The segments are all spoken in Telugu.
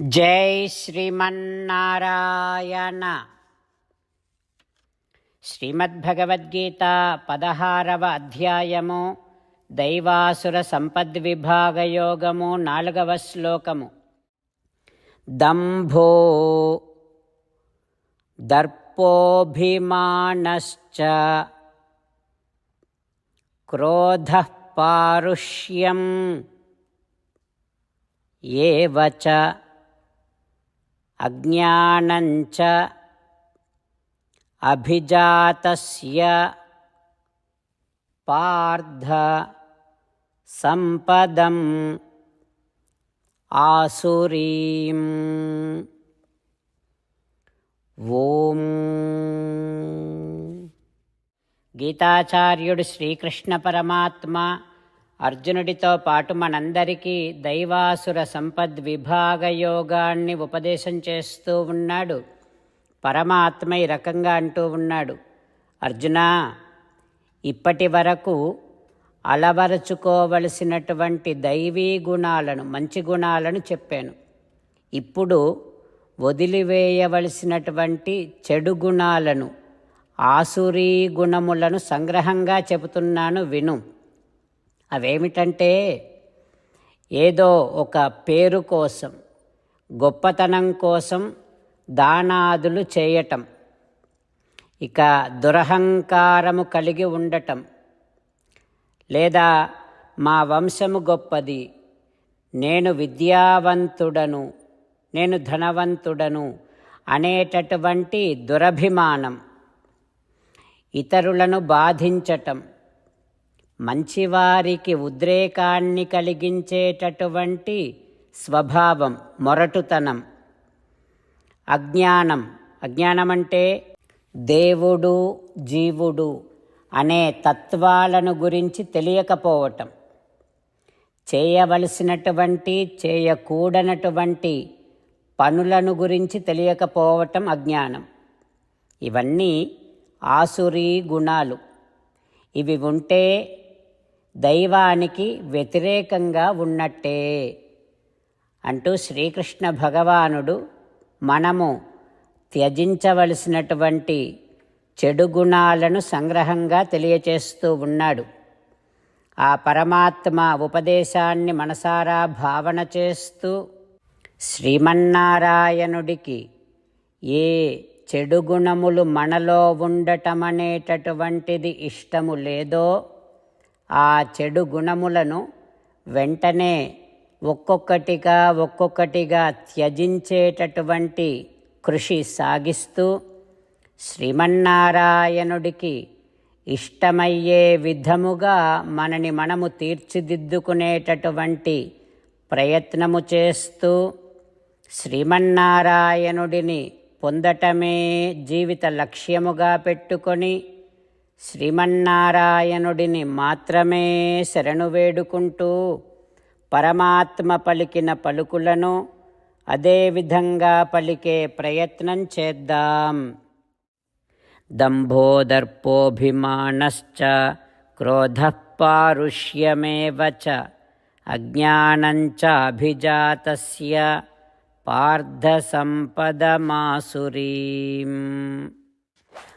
జై శ్రీమన్నారాయణ. శ్రీమద్భగవద్గీత పదహారవ అధ్యాయము దైవాసుర సంపద్విభాగయోగము నాలుగవ శ్లోకము. దంభో దర్పోభిమానశ్చ క్రోధ పారుష్యం ఏవచ చ అజ్ఞానంచ అభిజాతస్య పార్థ సంపదం ఆసురీం. ఓం. గీతాచార్యుడు శ్రీకృష్ణ పరమాత్మ అర్జునుడితో పాటు మనందరికీ దైవాసుర సంపద్ విభాగ యోగాన్ని ఉపదేశం చేస్తూ ఉన్నాడు. పరమాత్మ ఈ రకంగా అంటూ ఉన్నాడు. అర్జున ఇప్పటి వరకు అలవరుచుకోవలసినటువంటి దైవీ గుణాలను మంచి గుణాలను చెప్పాను. ఇప్పుడు వదిలివేయవలసినటువంటి చెడు గుణాలను ఆసురీ గుణములను సంగ్రహంగా చెబుతున్నాను విను. అవేమిటంటే ఏదో ఒక పేరు కోసం గొప్పతనం కోసం దానాదులు చేయటం ఇక దురహంకారము కలిగి ఉండటం లేదా మా వంశము గొప్పది నేను విద్యావంతుడను నేను ధనవంతుడను అనేటటువంటి దురభిమానం ఇతరులను బాధించటం మంచివారికి ఉద్రేకాన్ని కలిగించేటటువంటి స్వభావం మొరటుతనం అజ్ఞానం. అజ్ఞానం అంటే దేవుడు జీవుడు అనే తత్వాలను గురించి తెలియకపోవటం. చేయవలసినటువంటి చేయకూడనటువంటి పనులను గురించి తెలియకపోవటం అజ్ఞానం. ఇవన్నీ ఆసురీ గుణాలు. ఇవి ఉంటే దైవానికి వ్యతిరేకంగా ఉన్నట్టే అంటూ శ్రీకృష్ణ భగవానుడు మనము త్యజించవలసినటువంటి చెడు గుణాలను సంగ్రహంగా తెలియచేస్తూ ఉన్నాడు. ఆ పరమాత్మ ఉపదేశాన్ని మనసారా భావన చేస్తూ శ్రీమన్నారాయణుడికి ఏ చెడు గుణములు మనలో ఉండటమనేటటువంటిది ఇష్టము లేదో ఆ చెడు గుణములను వెంటనే ఒక్కొక్కటిగా ఒక్కొక్కటిగా త్యజించేటటువంటి కృషి సాగిస్తూ శ్రీమన్నారాయణుడికి ఇష్టమయ్యే విధముగా మనని మనము తీర్చిదిద్దుకునేటటువంటి ప్రయత్నము చేస్తూ శ్రీమన్నారాయణుడిని పొందటమే జీవిత లక్ష్యముగా పెట్టుకొని శ్రీమన్నారాయణుడిని మాత్రమే శరణు వేడుకుంటూ పరమాత్మ పలికిన పలుకులను అదేవిధంగా పలికే ప్రయత్నం చేద్దాం. దంభోదర్పోభిమానశ్చ క్రోధ పారుష్యమేవ చ అజ్ఞానంచ అభిజాతస్య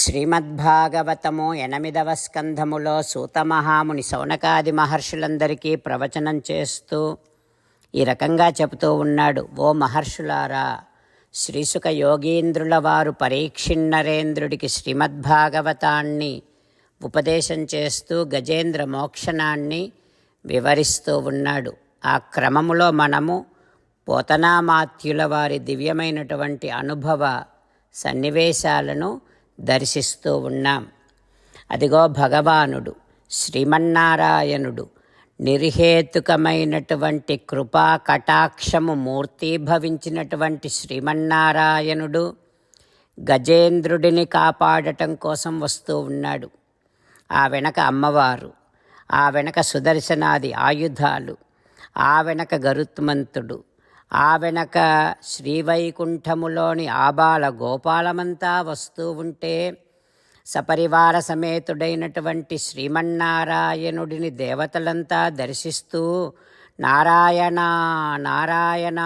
శ్రీమద్భాగవతము ఎనిమిదవ స్కంధములో సూతమహాముని సౌనకాది మహర్షులందరికీ ప్రవచనం చేస్తూ ఈ రకంగా చెబుతూ ఉన్నాడు. ఓ మహర్షులారా శ్రీసుక యోగీంద్రుల వారు పరీక్షిన్నరేంద్రుడికి శ్రీమద్భాగవతాన్ని ఉపదేశం చేస్తూ గజేంద్ర మోక్షణాన్ని వివరిస్తూ ఉన్నాడు. ఆ క్రమములో మనము పోతనామాత్యుల వారి దివ్యమైనటువంటి అనుభవ సన్నివేశాలను దర్శిస్తూ ఉన్నాం. అదిగో భగవానుడు శ్రీమన్నారాయణుడు నిర్హేతుకమైనటువంటి కృపా కటాక్షము మూర్తీభవించినటువంటి శ్రీమన్నారాయణుడు గజేంద్రుడిని కాపాడటం కోసం వస్తూ ఉన్నాడు. ఆ వెనక అమ్మవారు ఆ వెనక సుదర్శనాది ఆయుధాలు ఆ వెనక గరుత్మంతుడు ఆ వెనక శ్రీవైకుంఠములోని ఆబాల గోపాలమంతా వస్తూ ఉంటే సపరివార సమేతుడైనటువంటి శ్రీమన్నారాయణుడిని దేవతలంతా దర్శిస్తూ నారాయణ నారాయణ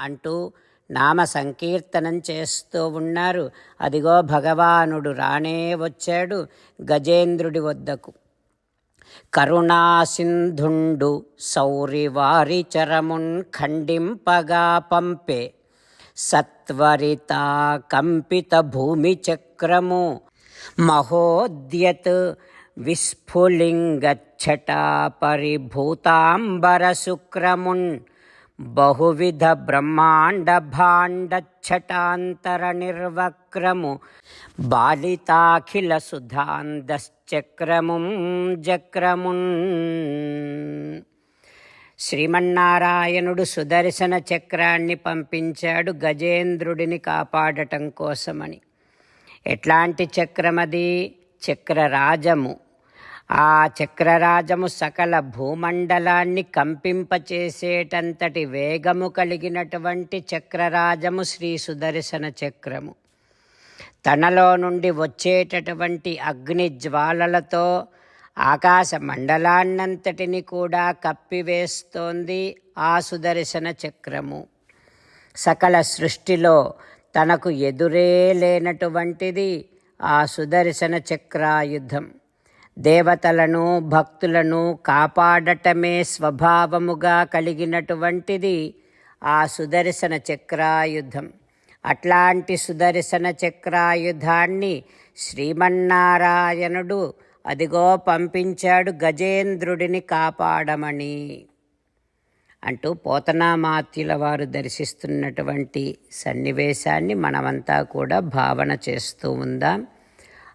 అంటూ నామ సంకీర్తనం చేస్తూ ఉన్నారు. అదిగో భగవానుడు రానే వచ్చాడు గజేంద్రుడి వద్దకు. కరుణాసింధుండు సౌరివారి చరమున్ ఖండింపగా పంపే సత్వరిత కంపిత భూమి చక్రము మహోద్యత్ విస్ఫులింగచ్చటా పరిభూతాంబరశుక్రమున్ బహువిధ బ్రహ్మాండ భాండచ్చటాంతర నిర్వక్రము బాలితాఖిల సుధాందశ్చక్రముం జక్రమున్. శ్రీమన్నారాయణుడు సుదర్శన చక్రాన్ని పంపించాడు గజేంద్రుడిని కాపాడటం కోసమని. ఎట్లాంటి చక్రమది? చక్రరాజము. ఆ చక్రరాజము సకల భూమండలాన్ని కంపింపచేసేటంతటి వేగము కలిగినటువంటి చక్రరాజము శ్రీ సుదర్శన చక్రము. తనలో నుండి వచ్చేటటువంటి అగ్ని జ్వాలలతో ఆకాశ మండలాన్నంతటిని కూడా కప్పివేస్తోంది ఆ సుదర్శన చక్రము. సకల సృష్టిలో తనకు ఎదురే లేనటువంటిది ఆ సుదర్శన చక్రాయుధం. దేవతలను భక్తులను కాపాడటమే స్వభావముగా కలిగినటువంటిది ఆ సుదర్శన చక్రాయుధం. అట్లాంటి సుదర్శన చక్రాయుధాన్ని శ్రీమన్నారాయణుడు అదిగో పంపించాడు గజేంద్రుడిని కాపాడమని. అంటూ పోతనామాత్యుల వారు దర్శిస్తున్నటువంటి సన్నివేశాన్ని మనమంతా కూడా భావన చేస్తూ ఉందాం.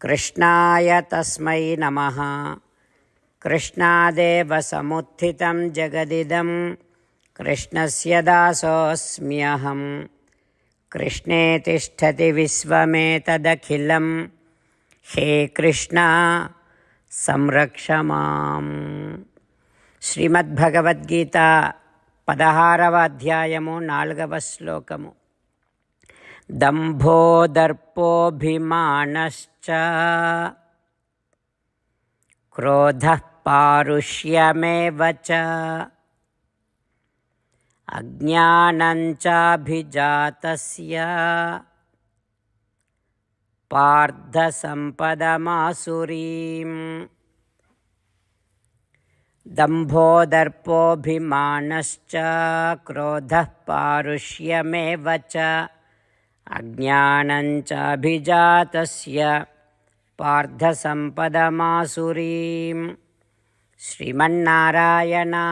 కృష్ణాయ తస్మై నమ కృష్ణాదేవ సముత్థితం జగదిదం కృష్ణస్య దాసోऽస్మ్యహం కృష్ణే తిష్టతి విశ్వమేతదఖిలం హే కృష్ణ సంరక్ష మాం శ్రీమద్భగవద్గీత పదహారవ అధ్యాయము నాలుగవ శ్లోకము दम्भोदर्पोऽभिमानश्च क्रोधः पारुष्यमेव च अज्ञानञ्चाभिजातस्य पार्थसम्पदमासुरीं दम्भोदर्पोऽभिमानश्च क्रोधः पारुष्यमेव च अज्ञानञ्चाभिजातस्य पार्थसम्पदमासुरीं श्रीमन्नारायणा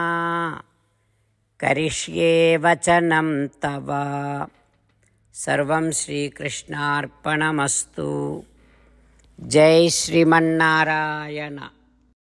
करिष्ये वचनं तव सर्वं श्रीकृष्णार्पणमस्तु जय श्रीमन्नारायण